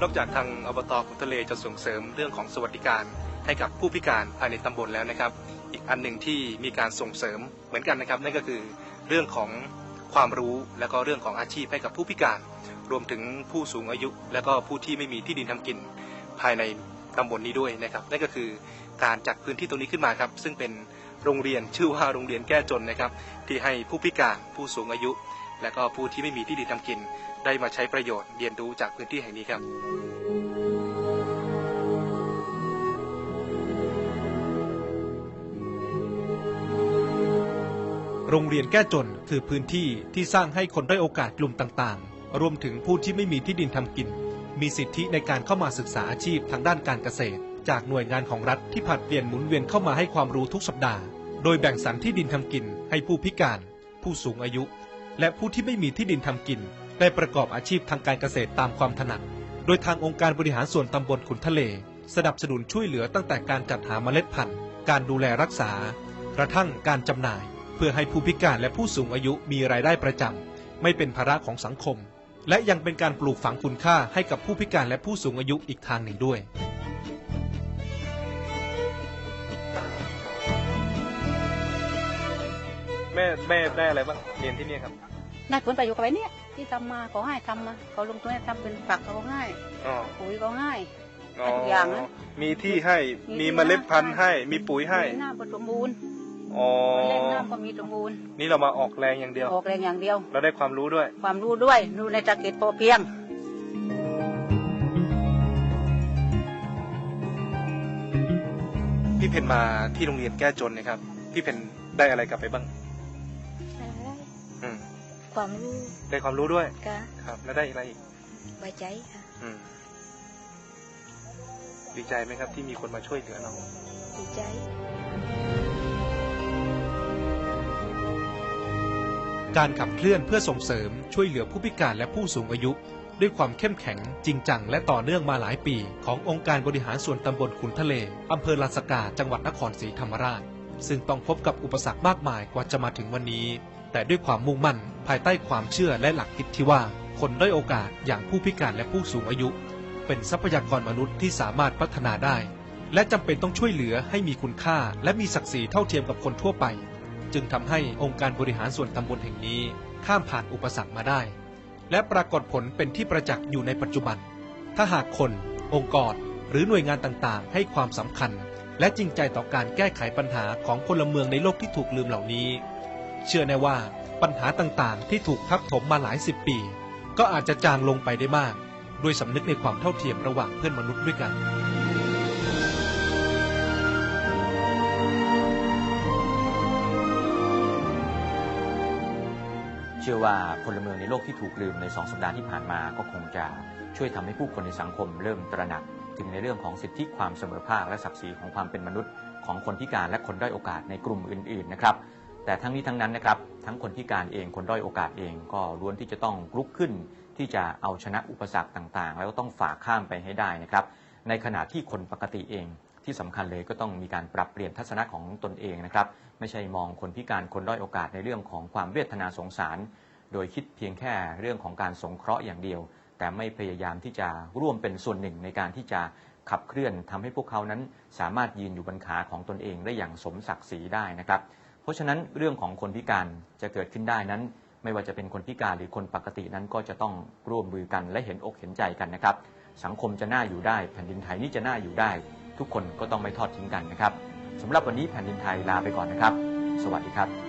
นอกจากทางอบตขุนทะเลจะส่งเสริมเรื่องของสวัสดิการให้กับผู้พิการภายในตำบลแล้วนะครับ อีกอันหนึ่งที่มีการส่งเสริมเหมือนกันนะครับ นั่นก็คือเรื่องของความรู้และก็เรื่องของอาชีพให้กับผู้พิการ รวมถึงผู้สูงอายุ และก็ผู้ที่ไม่มีที่ดินทำกินภายในตำบลนี้ด้วยนะครับ นั่นก็คือการจัดพื้นที่ตรงนี้ขึ้นมาครับ ซึ่งเป็นโรงเรียนชื่อว่าโรงเรียนแก้จนนะครับ ที่ให้ผู้พิการผู้สูงอายุ และก็ผู้ที่ไม่มีที่ดินทำกิน ได้มาใช้ประโยชน์เรียนรู้จากพื้นที่แห่งนี้ครับโรงเรียนแก้จนคือพื้นที่ที่สร้างให้คนได้โอกาสกลุ่มต่างๆ รวมถึงผู้ที่ไม่มีที่ดินทำกิน มีสิทธิในการเข้ามาศึกษาอาชีพทางด้านการเกษตร จากหน่วยงานของรัฐที่ผัดเปลี่ยนหมุนเวียนเข้ามาให้ความรู้ทุกสัปดาห์ โดยแบ่งสรรที่ดินทำกินให้ผู้พิการ ผู้สูงอายุ และผู้ที่ไม่มีที่ดินทำกิน ได้ประกอบอาชีพทางการเกษตรตามความถนัด โดยทางองค์การบริหารส่วนตำบลขุนทะเล สนับสนุนช่วยเหลือตั้งแต่การจัดหาเมล็ดพันธุ์ การดูแลรักษา กระทั่งการจำหน่าย เพื่อให้ผู้พิการและผู้สูงอายุมีรายได้ประจำไม่เป็นภาระของสังคม และยังเป็นการปลูกฝังคุณค่าให้กับผู้พิการและผู้สูงอายุอีกทางหนึ่งด้วย แม่แม่ได้อะไรบ้างเรียนที่นี่ครับได้ผลประโยชน์กับไอ้เนี่ยที่ทำมาเขาให้ทำมาเขาลงทุนให้ทำเป็นฝักเขาให้อ๋อปุ๋ยเขาให้อ๋อทุกอย่างนะมีที่ให้มีเมล็ดพันธุ์ให้ มีปุ๋ยให้หน้าสมบูรณ์อ๋อแรงน้ำก็มีสมบูรณ์นี่เรามาออกแรงอย่างเดียว ออกแรงอย่างเดียว เราได้ความรู้ด้วย ความรู้ด้วยดูในตะเกียบพอเพียง พี่เพนมาที่โรงเรียนแก้จนนะครับ พี่เพนได้อะไรกลับไปบ้าง อืมความรู้ได้ความรู้ด้วยกะครับแล้วได้อะไรอีกใบใจค่ะ อืมดีใจไหมครับ ที่มีคนมาช่วยเหลือเราดีใจการขับเคลื่อนเพื่อส่งเสริมช่วยเหลือผู้พิการและผู้สูงอายุ ด้วยความเข้มแข็งจริงจังและต่อเนื่องมาหลายปี ขององค์การบริหารส่วนตำบลขุนทะเลอำเภอลานสกาจังหวัดนครศรีธรรมราช ซึ่งต้องพบกับอุปสรรคมากมายกว่าจะมาถึงวันนี้ แต่ด้วยความมุ่งมั่น ภายใต้ความเชื่อและหลักคิดที่ว่า คนด้อยโอกาสอย่างผู้พิการและผู้สูงอายุ เป็นทรัพยากรมนุษย์ที่สามารถพัฒนาได้ และจำเป็นต้องช่วยเหลือให้มีคุณค่า และมีศักดิ์ศรีเท่าเทียมกับคนทั่วไป จึงทำให้องค์การบริหารส่วนตำบลแห่งนี้ ข้ามผ่านอุปสรรคมาได้ และปรากฏผลเป็นที่ประจักษ์อยู่ในปัจจุบัน ถ้าหากคน องค์กรหรือหน่วยงานต่างๆ ให้ความสำคัญ และจริงใจต่อการแก้ไขปัญหาของพลเมืองในโลกที่ถูกลืมเหล่านี้ เชื่อแน่ว่าปัญหาต่างๆ ที่ถูกทับถมมาหลายสิบปี ก็อาจจะจางลงไปได้มาก ด้วยสำนึกในความเท่าเทียมระหว่างเพื่อนมนุษย์ด้วยกัน เชื่อว่าพลเมืองในโลกที่ถูกลืมในสองสัปดาห์ที่ผ่านมาก็คงจะช่วยทำให้ผู้คนในสังคมเริ่มตระหนัก ถึงในเรื่องของสิทธิความเสมอภาคและศักดิ์ศรีของความเป็นมนุษย์ ของคนพิการและคนด้อยโอกาสในกลุ่มอื่น ๆ นะครับ แต่ทั้งนี้ทั้งนั้นนะครับทั้งคนพิการเองคนด้อยโอกาสเองก็ล้วนที่จะต้องลุกขึ้น ที่จะเอาชนะอุปสรรคต่างๆ แล้วก็ต้องฝ่าข้ามไปให้ได้นะครับ ในขณะที่คนปกติเองที่สำคัญเลยก็ต้องมีการปรับเปลี่ยนทัศนะของตนเองนะครับ ไม่ใช่มองคนพิการคนด้อยโอกาสในเรื่องของความเวทนาสงสาร โดยคิดเพียงแค่เรื่องของการสงเคราะห์อย่างเดียว แต่ไม่พยายามที่จะร่วมเป็นส่วนหนึ่งในการที่จะขับเคลื่อนทำให้พวกเขานั้นสามารถยืนอยู่บนขาของตนเองได้อย่างสมศักดิ์ศรีได้นะครับ เพราะฉะนั้นเรื่องของคนพิการจะเกิดขึ้นได้นั้น ไม่ว่าจะเป็นคนพิการหรือคนปกตินั้นก็จะต้องร่วมมือกันและเห็นอกเห็นใจกันนะครับ สังคมจะน่าอยู่ได้แผ่นดินไทยนี่จะน่าอยู่ได้ ทุกคนก็ต้องไม่ทอดทิ้งกันนะครับสำหรับวันนี้แผ่นดินไทยลาไปก่อนนะครับ สวัสดีครับ